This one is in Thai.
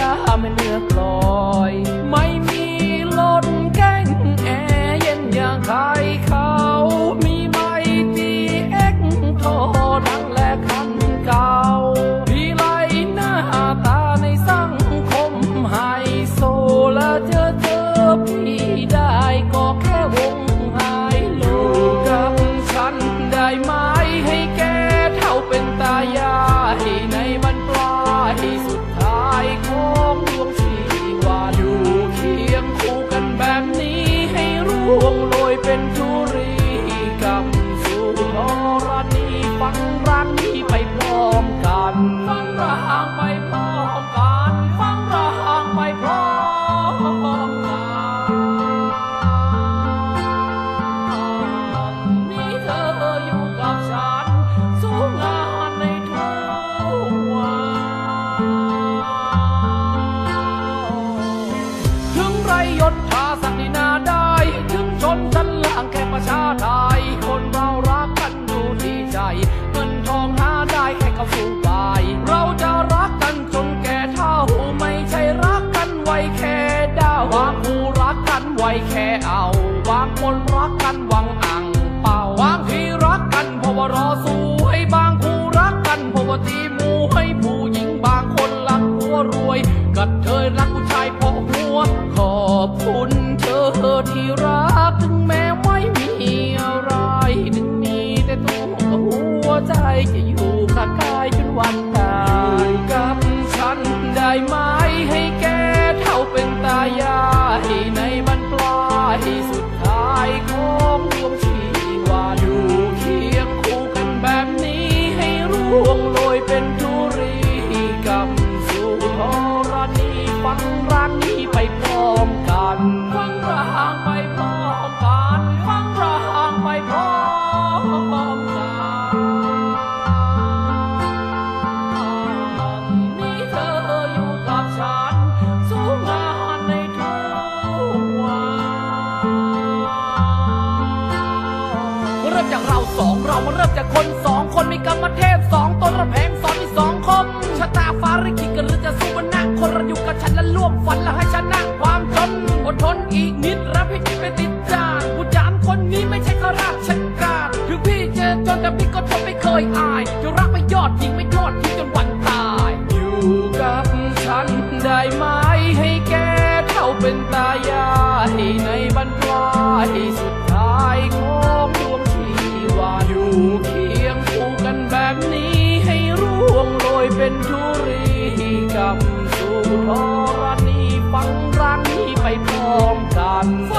ดาไม่เลือกลอยไม่ำสู่ธรณีฟังรักนี้ เงินทองหาได้แค่กับสู้ไปเราจะรักกันจนแก่เท่าไม่ใช่รักกันไว้แค่ดาวบางคู่รักกันไว้แค่เอาบางคนรักกันหวังอ่างเป่าบางที่รักกันเพราะว่ารอสู้ให้บางคู่รักกันเพราะว่าตีมูให้ผู้หญิงบางคนรักผัวรวยกัดเธอรักผู้ชายเพราะหัวขอบคุณเธอที่รัก อยู่ข้ากายจนวันตายกับฉันได้ไหมให้แกเท่าเป็นตายายในบรรปลายสุดท้ายของดวงชีวาอยู่เคียงคู่กันแบบนี้ให้ร่วงโรยเป็นธุรีกรรมสู่ธรณีฟังรักนี้ไปพร้อมกันฟังรางไปพร้อม ริ่มจากเราสองเรามาเริ่มจากคนสองคนมีกรรมเทพสองตนระแพงสอนมีสองคมชะตาฟ้าริขิตกันหรือจะสู้กันนะคนเราอยู่กับฉันและร่วมฝันและให้ชนะความจนอดทนอีกนิดรับให้จิตไปติดจานผู้จานคนนี้ไม่ใช่ข้าราชการถึงพี่จะจนแต่พี่ก็ทนไม่เคยอายจะรักไม่ยอดทิ้งไม่ทอดทิ้งจนวันตาย อยู่กับฉันได้ไหมให้แกเท่าเป็นตายายในบรรปลายสุดท้ายของ ธรณีฟังรันนี้ไปพร้อมกันฟ